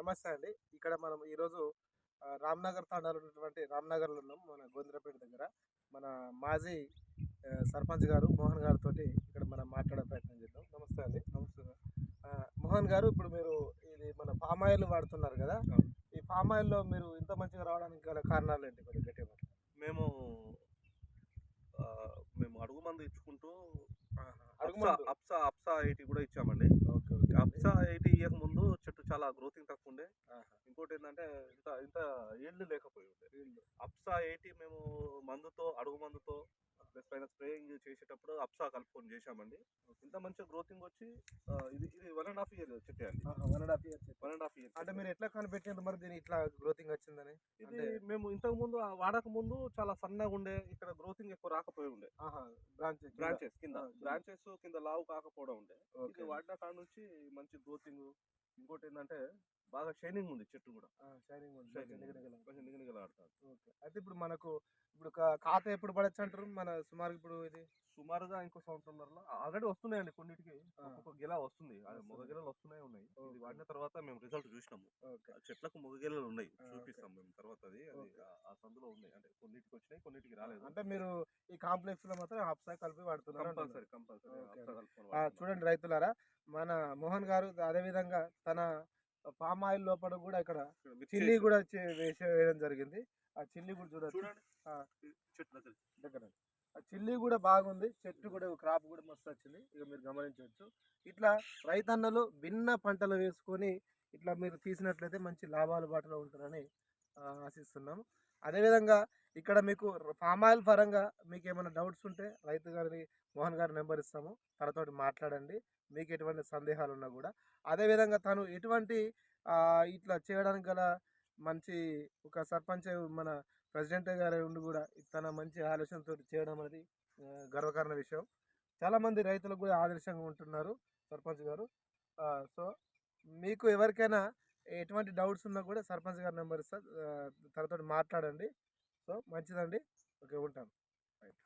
నమస్తే అండి. ఇక్కడ మనం ఈరోజు రామ్నగర్ తాండాలో ఉన్నటువంటి రామ్నగర్లో ఉన్నాం మన గోంద్రపేట దగ్గర. మన మాజీ సర్పంచ్ గారు మోహన్ గారితో ఇక్కడ మనం మాట్లాడే ప్రయత్నం చేద్దాం. నమస్తే అండి. నమస్తే మోహన్ గారు ఇప్పుడు మీరు ఇది మన పామ్ ఆయిల్ వాడుతున్నారు కదా. ఈ పామ్ ఆయిల్లో మీరు ఇంత మంచిగా రావడానికి గల కారణాలు ఏంటి? కొద్దిగా గట్టిగా. మేము మేము అడుగు మందు ఇచ్చుకుంటూ అప్సా. అప్సా అప్సా ఎయిటీ కూడా ఇచ్చామండి. ఓకే ఓకే అప్సా ఎయిటీ ఇయ్యక ముందు చాలా గ్రోతింగ్ తక్కువ ఉండే. ఇంకోటి ఏంటంటే ఇంత ఇంత ఏళ్ళు లేకపోయి ఉండే. అప్సా ఎయిటీ మేము మందుతో అడుగు మందుతో ప్లస్ పైన స్ప్రేయింగ్ చేసేటప్పుడు అప్సా కలుపుకొని చేశామండి. ఇంత మంచిగా గ్రోతింగ్ వచ్చి ఇది ఇది వన్ అండ్ హాఫ్ ఇయర్ చెట్టే అండి. One and half years one and half year అంటే మీరు ఎట్లా కనిపెట్టినారు మరి దీని ఇట్లా గ్రోతింగ్ వచ్చిందని? ఇది మేము ఇంతకు ముందు వాడక ముందు చాలా సన్నగా ఉండే ఇక్కడ గ్రోతింగ్ ఎక్కువ రాకపోయి ఉండే. బ్రాంచ్ బ్రాంచెస్ కింద. బ్రాంచెస్ కింద. లావు కాకపోవడం ఉండే. ఇది వాడిన కాడ నుంచి మంచి గ్రోతింగ్ ఇంకోటి ఏంటంటే బాగా షైనింగ్ ఉంది చెట్టు కూడా. షైనింగ్ ఉంది. నిగనిగలాడుతుంది ఓకే. అయితే ఇప్పుడు మనకు ఇప్పుడు ఖాతా ఎప్పుడు పడచ్చు అంటారు? మన సుమారు ఇప్పుడు ఇది? సుమారుగా ఇంకో సంవత్సరంలో ఆల్రెడీ వస్తున్నాయండి కొన్నిటికి. ఆ. ఒక్కొక్క గిల వస్తుంది. మొగ గిలలు వస్తున్నాయి ఉన్నాయి. ఇది వాడిన తర్వాత మేము రిజల్ట్ చూసినాము. చెట్లకు మొగ గిలలు ఉన్నాయి. చూపిస్తాం మేము తర్వాత అది. ఆ- సందులో ఉన్నాయి. అంటే కొన్నిటికి వచ్చినాయి కొన్నిటికి రాలేదు. అంటే మీరు ఈ కాంప్లెక్స్లో మాత్రం హప్సా కలిపి వాడుతున్నారు కంపల్సరీ. కంపల్సరీ. చూడండి రైతులారా మన మోహన్ గారు అదే విధంగా తన పామ్ ఆయిల్ లోపల కూడా ఇక్కడ చిల్లీ. కూడా వేసే వేయడం జరిగింది. ఆ చిల్లీ కూడా చూడొచ్చు. చూడండి. దగ్గర. చిల్లీ కూడా బాగుంది. చెట్టు కూడా క్రాప్ కూడా మస్తు వచ్చింది. ఇక మీరు గమనించవచ్చు. ఇట్లా రైతన్నలు భిన్న పంటలు వేసుకొని ఇట్లా మీరు తీసినట్లయితే మంచి లాభాలు బాటలో ఉంటారని ఆశిస్తున్నాము. అదేవిధంగా ఇక్కడ మీకు పామ్ ఆయిల్ పరంగా మీకు ఏమైనా డౌట్స్ ఉంటే రైతు గారిని మోహన్ గారి నెంబర్ ఇస్తాము. తనతోటి మాట్లాడండి. మీకు ఎటువంటి సందేహాలు ఉన్నా కూడా. అదేవిధంగా తను ఎటువంటి ఇట్లా చేయడానికి గల మంచి ఒక సర్పంచ్ మన ప్రెసిడెంట్ గారి ఉండి కూడా తన మంచి ఆలోచనతో చేయడం అనేది గర్వకారణ విషయం. చాలామంది రైతులకు కూడా ఆదర్శంగా ఉంటున్నారు సర్పంచ్ గారు. సో మీకు ఎవరికైనా ఎటువంటి డౌట్స్ ఉన్నా కూడా సర్పంచ్ గారి నెంబర్ ఇస్తారు తనతో మాట్లాడండి. సో మంచిదండి. ఓకే ఉంటాను. రైట్.